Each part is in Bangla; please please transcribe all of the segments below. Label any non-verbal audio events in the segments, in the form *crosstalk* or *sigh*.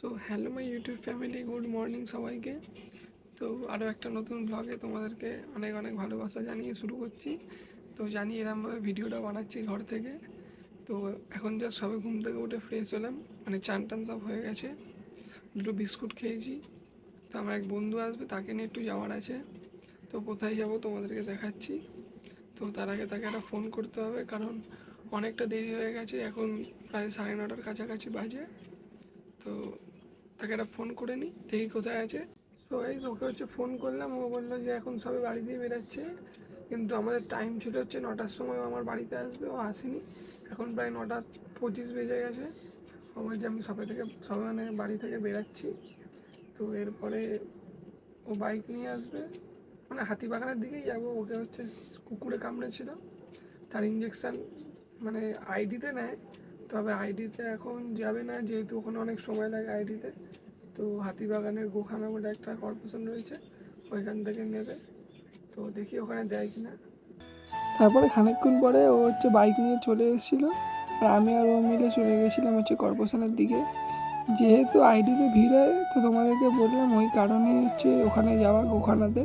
So hello my YouTube family good morning সবাইকে। তো আরও একটা নতুন ব্লগে তোমাদেরকে অনেক অনেক ভালোবাসা জানিয়ে শুরু করছি। তো জানি এরমভাবে ভিডিওটা বানাচ্ছি ঘর থেকে। তো এখন জাস্ট সবে ঘুম থেকে উঠে ফ্রেশ হলাম। মানে চান টান সব হয়ে গেছে। দুটো বিস্কুট খেয়েছি। তো আমার এক বন্ধু আসবে, তাকে নিয়ে একটু যাওয়ার আছে। তো কোথায় যাব তোমাদেরকে দেখাচ্ছি। তো তার আগে তাকে একটা ফোন করতে হবে, কারণ অনেকটা দেরি হয়ে গেছে। এখন প্রায় সাড়ে নটার কাছাকাছি বাজে। তো তাকে একটা ফোন করে নিই দেখি কোথায় আছে। সো এই ওকে হচ্ছে ফোন করলাম, ও বলল যে এখন সবে বাড়ি দিয়ে বেরোচ্ছে। কিন্তু আমাদের টাইম ছিল হচ্ছে নটার সময় আমার বাড়িতে আসবে, ও আসেনি। এখন প্রায় নটা পঁচিশ বেজে গেছে। ও বলছে আমি সবে থেকে, সবে মানে বাড়ি থেকে বেরাচ্ছি। তো এরপরে ও বাইক নিয়ে আসবে। মানে হাতিবাগানের দিকেই যাব, ওকে হচ্ছে কুকুরে কামড়েছিল। তার ইঞ্জেকশান মানে আইডিতে নেয়। তবে আইডিতে এখন যাবে না, যেহেতু ওখানে অনেক সময় লাগে আইডিতে। তো হাতিবাগানের গোখানা বলে একটা কর্পোরেশন রয়েছে, ওইখান থেকে নেবে। তো দেখি ওখানে দেয় কিনা। তারপরে খানিকক্ষণ পরে ও হচ্ছে বাইক নিয়ে চলে এসেছিল, আর আমি আর ও মিলে চলে গেছিলাম হচ্ছে কর্পোরেশনের দিকে। যেহেতু আইডিতে ভিড় হয়, তো তোমাদেরকে বললাম ওই কারণে হচ্ছে ওখানে যাওয়া গোখানাতে।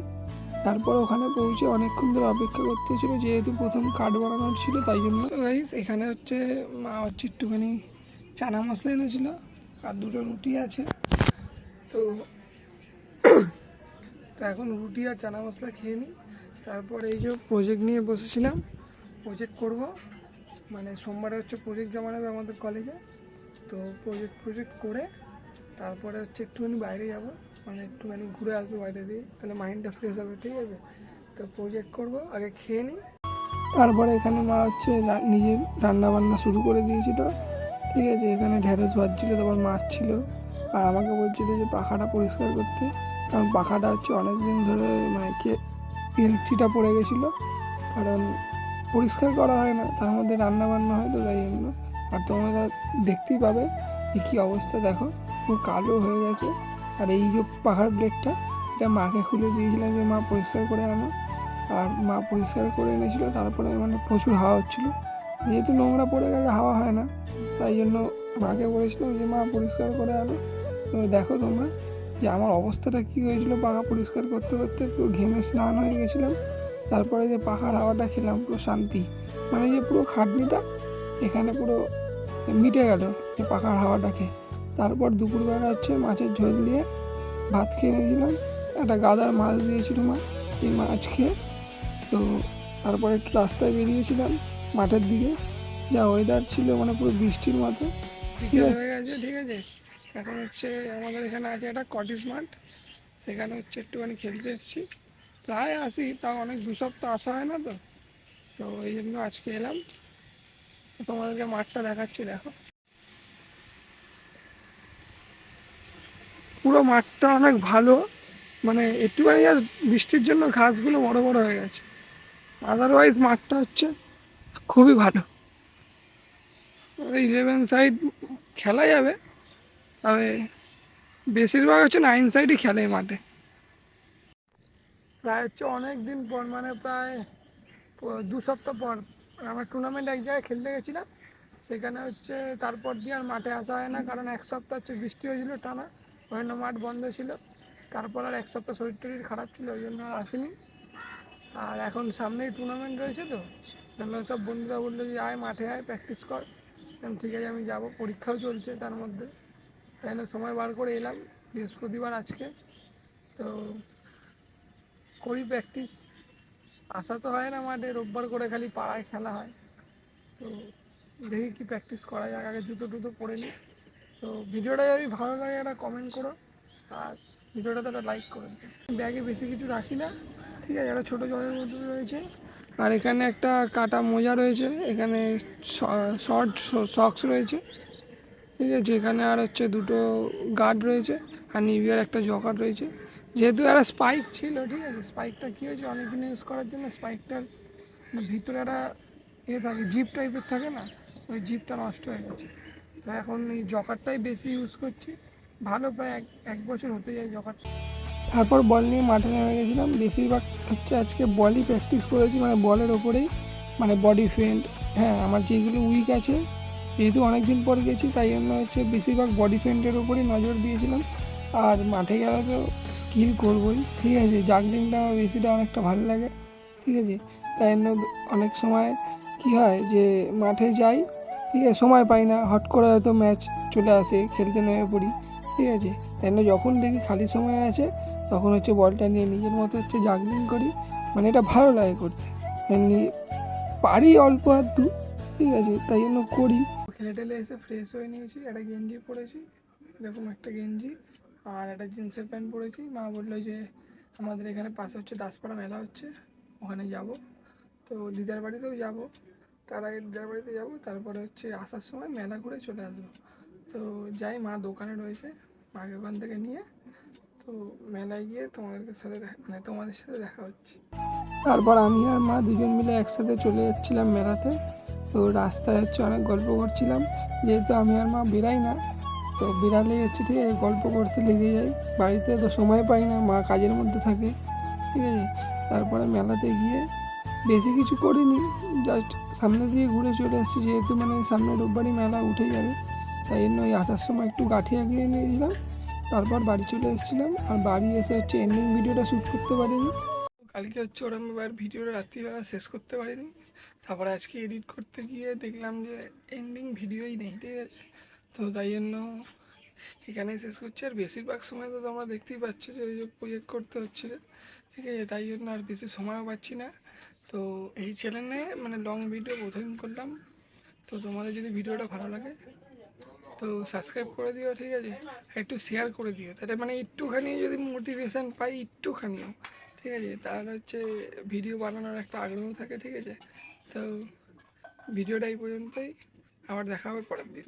তারপর ওখানে পৌঁছে অনেকক্ষণ ধরে অপেক্ষা করতে ছিল যেহেতু প্রথম কাঠ বানানোর ছিল তাই জন্য। গাইস এখানে হচ্ছে, মা হচ্ছে একটুখানি চানা মশলা এনেছিল আর দুটো রুটি আছে। তো *coughs* তো এখন রুটি আর চানা মশলা খেয়ে নিই। তারপর এই যে প্রজেক্ট নিয়ে বসেছিলাম প্রজেক্ট করব। মানে সোমবারে হচ্ছে প্রজেক্ট জমা নেবে আমাদের কলেজে তো প্রজেক্ট প্রজেক্ট করে তারপরে হচ্ছে একটুখানি বাইরে যাব। মানে একটুখানি ঘুরে আসব বাইরে দিয়ে, তাহলে মাইন্ডটা ফ্রেশ হবে, ঠিক আছে? তো প্রজেক্ট করব, আগে খেয়ে নিই। তারপরে এখানে মা হচ্ছে নিজের রান্নাবান্না শুরু করে দিয়েছিল, ঠিক আছে? এখানে ঢেঁড়স ভাজছিল, তারপর মাছ ছিল আর আমাকে বলছিল যে পাখাটা পরিষ্কার করতে, কারণ পাখাটা হচ্ছে অনেক দিন ধরে মানে কে পিলচিটা পড়ে গেছিল, কারণ পরিষ্কার করা হয় না, তার মধ্যে রান্না বান্না হয় তো তাই জন্য। আর তোমরা দেখতেই পাবে কী অবস্থা, দেখো, পুরো কালো হয়ে গেছে। আর এই যে পাহাড় ব্লেডটা এটা মাকে খুলে দিয়েছিলাম যে মা পরিষ্কার করে আনো। আর মা পরিষ্কার করে এনেছিল, তারপরে মানে প্রচুর হাওয়া হচ্ছিল। যেহেতু নোংরা পড়ে গেলে হাওয়া হয় না, তাই জন্য মাকে বলেছিলাম যে মা পরিষ্কার করে আনো। তো দেখো তোমরা যে আমার অবস্থাটা কী হয়েছিল পাখা পরিষ্কার করতে করতে পুরো ঘেমে স্নান হয়ে গেছিলাম। তারপরে যে পাখার হাওয়াটা খেলাম, পুরো শান্তি। মানে যে পুরো খাটনিটা, এখানে পুরো মিটে গেল, যে পাখার হাওয়াটা খেয়ে তারপর দুপুরবেলা হচ্ছে মাছের ঝোল দিয়ে ভাত খেয়ে নিয়েছিলাম। একটা গাদার মাছ দিয়েছিল মা সেই মাছ খেয়ে। তো তারপরে একটু রাস্তায় বেরিয়েছিলাম মাঠের দিকে। যা ওয়েদার ছিল মানে পুরো বৃষ্টির মতো। হয়ে গেছে ঠিক আছে। এখন হচ্ছে আমাদের এখানে আছে একটা কটেজ মাঠ সেখানে হচ্ছে একটুখানি খেলতে এসেছি। প্রায় আসি তাও অনেক দু সপ্তাহ আসা হয় না তো। তো এই জন্য আজকে এলাম। তো তোমাদেরকে মাঠটা দেখাচ্ছি দেখো। পুরো মাঠটা অনেক ভালো। মানে একটুখানি আর বৃষ্টির জন্য ঘাসগুলো বড় বড় হয়ে গেছে। আদারওয়াইজ মাঠটা হচ্ছে খুবই ভালো। ইলেভেন সাইড খেলা যাবে। তবে বেশিরভাগ হচ্ছে নাইন সাইডই খেলে মাঠে। প্রায় হচ্ছে অনেক দিন পর মানে প্রায় দু সপ্তাহ পর আমরা টুর্নামেন্ট এক জায়গায় খেলতে গেছিলাম। সেখানে হচ্ছে তারপর দিয়ে আর মাঠে আসা হয় না। কারণ এক সপ্তাহ হচ্ছে বৃষ্টি হয়েছিল টানা। জন্য মাঠ বন্ধ ছিল। তারপর আর এক সপ্তাহ শরীর টরীর খারাপ ছিল, ওই জন্য আর আসিনি। আর এখন সামনেই টুর্নামেন্ট রয়েছে তো সব বন্ধুরা বলল যে আয়, মাঠে আয় প্র্যাকটিস কর। ঠিক আছে, আমি যাব, পরীক্ষাও চলছে তার মধ্যে। তাই সময় বার করে এলাম, বৃহস্পতিবার আজকে। তো করি প্র্যাকটিস আসা তো হয় না মাঠে, রোববার করে খালি পাড়ায় খেলা হয়। তো দেখি কি প্র্যাকটিস করা যায় আগে জুতো টুতো পরে নিই। তো ভিডিওটা যদি ভালো লাগে একটা কমেন্ট করো। আর ভিডিওটাতে একটা লাইক করে দিও। ব্যাগে বেশি কিছু রাখি না। ঠিক আছে, একটা ছোটো জলের মধ্যে রয়েছে। আর এখানে একটা কাটা মোজা রয়েছে। এখানে শর্ট সক্স রয়েছে। ঠিক আছে এখানে আর হচ্ছে দুটো গার্ড রয়েছে। আর নিভিয়ার একটা জকার রয়েছে। যেহেতু একটা স্পাইক ছিল, ঠিক আছে স্পাইকটা কী হয়েছে? অনেক দিন ইউজ করার জন্য স্পাইকটার ভিতরে একটা ইয়ে থাকে জিপ টাইপের থাকে না? ওই জিপটা নষ্ট হয়ে গেছে। তো এখন এই জকারটাই বেশি ইউজ করছি। ভালো প্রায় এক এক বছর হতে যায় জকারটা তারপর বল নিয়ে মাঠে নেমে গেছিলাম। বেশিরভাগ হচ্ছে আজকে বলই প্র্যাকটিস করেছি মানে বলের ওপরেই। মানে বডি ফেন্ট হ্যাঁ আমার যেগুলো উইক আছে, যেহেতু অনেক দিন পর গেছি, তাই জন্য হচ্ছে বেশিরভাগ বডি পেন্টের ওপরেই নজর দিয়েছিলাম। আর মাঠে গেলে তো স্কিল করবোই, ঠিক আছে? জাগলিংটা আমার বেশিটা অনেকটা ভালো লাগে, ঠিক আছে? তাই জন্য অনেক সময় কি হয় যে মাঠে যাই ঠিক আছে, সময় পাই না। হট করে হয়তো ম্যাচ চলে আসে, খেলতে নেমে পড়ি। ঠিক আছে তাই জন্য যখন দেখি খালি সময় আছে, তখন হচ্ছে বলটা নিয়ে নিজের মতো হচ্ছে জাগলিং করি। মানে এটা ভালো লাগে করতে। মানে পারি অল্প আধটু, ঠিক আছে, তাই জন্য করি। খেলে টেলে এসে ফ্রেশ হয়ে নিয়েছি, একটা গেঞ্জি পরেছি, এরকম একটা গেঞ্জি, আর একটা জিন্সের প্যান্ট পরেছি। মা বলল যে, আমাদের এখানে পাশে হচ্ছে দাসপাড়া মেলা হচ্ছে, ওখানে যাব। তো দিদার বাড়িতেও যাব। তার আগে দিদার বাড়িতে যাব, তারপরে হচ্ছে আসার সময় মেলা ঘুরে চলে আসব। তো যাই, মা দোকানে রয়েছে, মাকে ওখান থেকে নিয়ে, তো মেলায় গিয়ে তোমাদের সাথে মানে তোমাদের সাথে দেখা হচ্ছে। তারপর আমি আর মা দুজন মিলে একসাথে চলে যাচ্ছিলাম মেলাতে। তো রাস্তায় হচ্ছে অনেক গল্প করছিলাম। যেহেতু আমি আর মা বেরাই না, তো বেরালেই হচ্ছে ঠিক আছে, গল্প করতে লেগে যাই। বাড়িতে তো সময় পাই না, মা কাজের মধ্যে থাকে, ঠিক আছে। তারপরে মেলাতে গিয়ে বেশি কিছু করিনি জাস্ট সামনে দিয়ে ঘুরে চলে এসেছি যেহেতু মানে সামনে রোববারই মেলা উঠে যাবে, তাই জন্য ওই আসার সময় একটু গাঠি এগিয়ে নিয়েছিলাম, তারপর বাড়ি চলে এসেছিলাম, আর বাড়ি এসে হচ্ছে এন্ডিং ভিডিওটা শ্যুট করতে পারিনি। কালকে হচ্ছে ওরম এবার ভিডিওটা রাত্রিবেলা শেষ করতে পারিনি, তারপরে আজকে এডিট করতে গিয়ে দেখলাম যে এন্ডিং ভিডিওই নেই, ঠিক আছে? তো তাই জন্য এখানেই শেষ করছি, আর বেশিরভাগ সময় তো তোমরা দেখতেই পাচ্ছ যে ওই যে প্রজেক্ট করতে হচ্ছে ঠিক আছে? তাই জন্য আর বেশি সময়ও পাচ্ছি না। তো এই চ্যানেলে মানে লং ভিডিও প্রথম করলাম। তো তোমাদের যদি ভিডিওটা ভালো লাগে, তো সাবস্ক্রাইব করে দিও, ঠিক আছে? একটু শেয়ার করে দিও। তাহলে মানে একটুখানি যদি মোটিভেশন পাই, একটুখানিও, ঠিক আছে? তাহলে হচ্ছে ভিডিও বানানোর একটা আগ্রহ থাকে, ঠিক আছে? তো ভিডিওটা এই পর্যন্তই। আবার দেখা হবে পরের দিন।